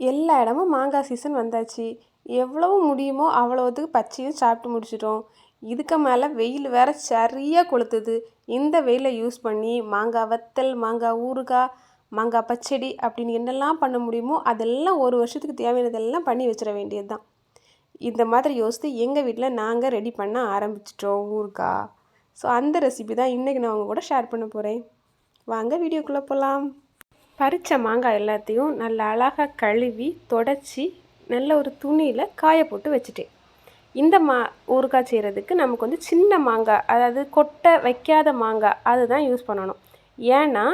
எல்லா இடமும் மாங்காய் சீசன் வந்தாச்சு. எவ்வளவு முடியுமோ அவ்வளோத்துக்கு பச்சையும் சாப்பிட்டு முடிச்சிட்டோம். இதுக்கு மேலே வெயில் வேற சரியாக கொளுத்துது. இந்த வெயிலை யூஸ் பண்ணி மாங்காய் வத்தல் மாங்காய் ஊறுகாய் மாங்காய் பச்சடி அப்படின்னு என்னெல்லாம் பண்ண முடியுமோ அதெல்லாம் ஒரு வருஷத்துக்கு தேவையானதெல்லாம் பண்ணி வச்சிட வேண்டியது தான் இந்த மாதிரி யோசித்து எங்கள் வீட்டில் நாங்கள் ரெடி பண்ண ஆரம்பிச்சிட்டோம் ஊறுகாய். ஸோ அந்த ரெசிபி தான் இன்றைக்கி நான் அவங்க கூட ஷேர் பண்ண போகிறேன் வாங்க வீடியோக்குள்ளே போகலாம் பறித்த மாங்காய் எல்லாத்தையும் நல்லா அழகாக கழுவி தொடச்சி நல்ல ஒரு துணியில் காய போட்டு வச்சுட்டேன். இந்த மா ஊறுகாய் செய்கிறதுக்கு நமக்கு வந்து சின்ன மாங்காய் அதாவது கொட்டை வைக்காத மாங்காய் அதுதான் யூஸ் பண்ணணும். ஏன்னா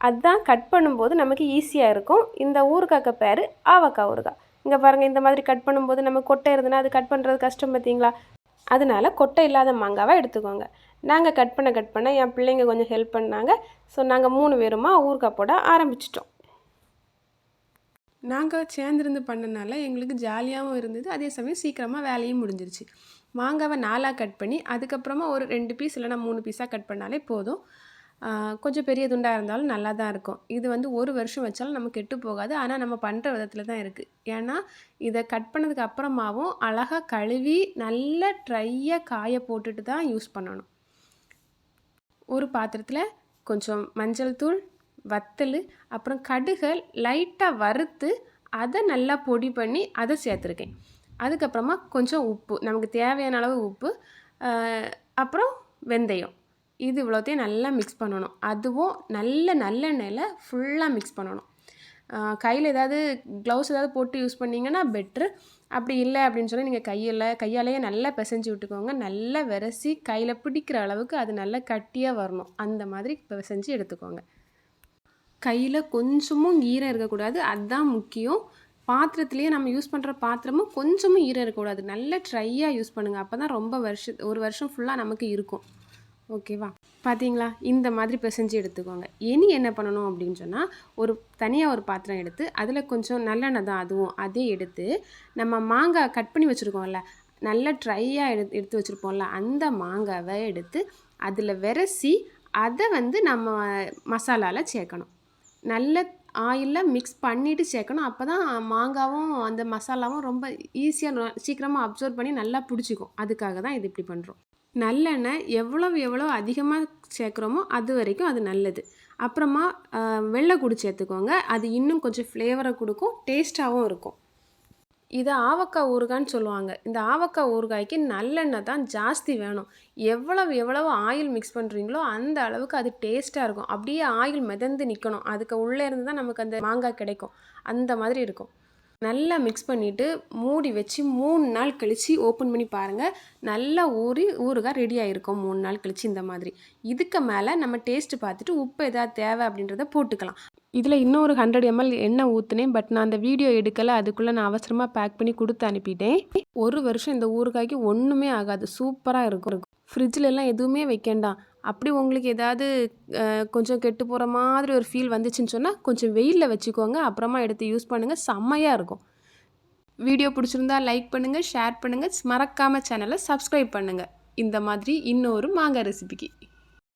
அதுதான் கட் பண்ணும்போது நமக்கு ஈஸியாக இருக்கும். இந்த ஊறுகாய்க்கு பேர் ஆவக்காய் ஊறுகாய். இங்கே பாருங்கள் இந்த மாதிரி கட் பண்ணும்போது நம்ம கொட்டை இருந்ததுன்னா அது கட் பண்ணுறது கஷ்டம் பார்த்தீங்களா அதனால கொட்டை இல்லாத மாங்காவை எடுத்துக்கோங்க. நாங்கள் கட் பண்ண கட் பண்ண என் பிள்ளைங்க கொஞ்சம் ஹெல்ப் பண்ணாங்க. ஸோ நாங்கள் மூணு பேருமா ஊறுகாய் போட ஆரம்பிச்சிட்டோம். நாங்கள் சேர்ந்துருந்து பண்ணனால எங்களுக்கு ஜாலியாகவும் இருந்தது. அதே சமயம் சீக்கிரமாக வேலையும் முடிஞ்சிருச்சு. மாங்காவை நாலாக கட் பண்ணி அதுக்கப்புறமா ஒரு ரெண்டு பீஸ் இல்லைனா மூணு பீஸாக கட் பண்ணாலே போதும். கொஞ்சம் பெரிய துண்டாக இருந்தாலும் நல்லா தான் இருக்கும். இது வந்து ஒரு வருஷம் வச்சாலும் நம்ம கெட்டு போகாது. ஆனால் நம்ம பண்ணுற விதத்தில் தான் இருக்குது ஏன்னா இதை கட் பண்ணதுக்கு அப்புறமாவும் அழகாக கழுவி நல்ல ட்ரையாக காய போட்டுட்டு தான் யூஸ் பண்ணணும். ஒரு பாத்திரத்தில் கொஞ்சம் மஞ்சள் தூள் வத்தல் அப்புறம் கடுகை லைட்டாக வறுத்து அதை நல்லா பொடி பண்ணி அதை சேர்த்துருக்கேன். அதுக்கப்புறமா கொஞ்சம் உப்பு நமக்கு தேவையான அளவு உப்பு அப்புறம் வெந்தயம். இது இவ்வளோத்தையும் நல்லா மிக்ஸ் பண்ணணும். அதுவும் நல்ல நல்லெண்ணெயில் ஃபுல்லாக மிக்ஸ் பண்ணணும். கையில் ஏதாவது க்ளவுஸ் ஏதாவது போட்டு யூஸ் பண்ணிங்கன்னா பெட்ரு அப்படி இல்லை அப்படின்னு சொல்லி நீங்கள் கையில் கையாலேயே நல்லா பிசைஞ்சு விட்டுக்கோங்க. நல்லா விரசி கையில் பிடிக்கிற அளவுக்கு அது நல்லா கட்டியாக வரணும். அந்த மாதிரி பிசைஞ்சு எடுத்துக்கோங்க. கையில் கொஞ்சமும் ஈரம் இருக்கக்கூடாது. அதுதான் முக்கியம். பாத்திரத்துலேயே நம்ம யூஸ் பண்ணுற பாத்திரமும் கொஞ்சமும் ஈரம் இருக்கக்கூடாது. நல்ல ட்ரையாக யூஸ் பண்ணுங்கள் அப்போ தான் ரொம்ப வருஷ ஒரு வருஷம் ஃபுல்லாக நமக்கு இருக்கும். ஓகேவா பார்த்தீங்களா இந்த மாதிரி பிசைஞ்சு எடுத்துக்கோங்க. இனி என்ன பண்ணணும் அப்படின்னு சொன்னால் ஒரு தனியாக ஒரு பாத்திரம் எடுத்து அதில் கொஞ்சம் நல்லெண்ணெய் தான் அதுவும். அதே எடுத்து நம்ம மாங்காய் கட் பண்ணி வச்சுருக்கோம்ல நல்லா ட்ரையாக எடு எடுத்து வச்சுருப்போம்ல அந்த மாங்காவை எடுத்து அதில் விரசி அதை வந்து நம்ம மசாலாவில் சேர்க்கணும். நல்ல ஆயிலில் மிக்ஸ் பண்ணிவிட்டு சேர்க்கணும். அப்போ தான் மாங்காவும் அந்த மசாலாவும் ரொம்ப ஈஸியாக சீக்கிரமாக அப்சர்வ் பண்ணி நல்லா பிடிச்சிக்கும். அதுக்காக தான் இது இப்படி பண்ணுறோம் நல்லெண்ணெய் எவ்வளவு எவ்வளோ அதிகமாக சேர்க்குறோமோ அது வரைக்கும் அது நல்லது. அப்புறமா வெள்ளை குடி சேர்த்துக்கோங்க. அது இன்னும் கொஞ்சம் ஃப்ளேவரை கொடுக்கும். டேஸ்ட்டாகவும் இருக்கும். இதை ஆவக்காய் ஊறுகான்னு சொல்லுவாங்க. இந்த ஆவக்காய் ஊறுகாய்க்கு நல்லெண்ணெய் தான் ஜாஸ்தி வேணும். எவ்வளவு எவ்வளவு ஆயில் மிக்ஸ் பண்ணுறீங்களோ அந்த அளவுக்கு அது டேஸ்ட்டாக இருக்கும். அப்படியே ஆயில் மிதந்து நிற்கணும் அதுக்கு உள்ளே இருந்து தான் நமக்கு அந்த மாங்காய் கிடைக்கும். அந்த மாதிரி இருக்கும். நல்லா மிக்ஸ் பண்ணிவிட்டு மூடி வச்சு மூணு நாள் கழித்து ஓப்பன் பண்ணி பாருங்கள் நல்லா ஊறி ஊறுகாய் ரெடி ஆகிருக்கும் மூணு நாள் கழித்து இந்த மாதிரி. இதுக்கு மேலே நம்ம டேஸ்ட்டு பார்த்துட்டு உப்பு எதாவது தேவை அப்படின்றத போட்டுக்கலாம். இதில் இன்னொரு ஹண்ட்ரட் எம்எல் எண்ணெய் ஊற்றுனேன் பட் நான் அந்த வீடியோ எடுக்கலை. அதுக்குள்ளே நான் அவசரமாக பேக் பண்ணி கொடுத்து அனுப்பிட்டேன். ஒரு வருஷம் இந்த ஊறுகாய்க்கு ஒன்றுமே ஆகாது. சூப்பராக இருக்கும். ஃப்ரிட்ஜில் எதுவுமே வைக்கண்டாம் அப்படி உங்களுக்கு ஏதாவது கொஞ்சம் கெட்டு போகிற மாதிரி ஒரு ஃபீல் வந்துச்சுன்னு சொன்னால் கொஞ்சம் வெயிலில் வச்சுக்கோங்க. அப்புறமா எடுத்து யூஸ் பண்ணுங்கள் செம்மையாக இருக்கும். வீடியோ பிடிச்சிருந்தா லைக் பண்ணுங்கள் ஷேர் பண்ணுங்கள் மறக்காமல் சேனலை சப்ஸ்கிரைப் பண்ணுங்கள் இந்த மாதிரி இன்னொரு மாங்காய் ரெசிபிக்கு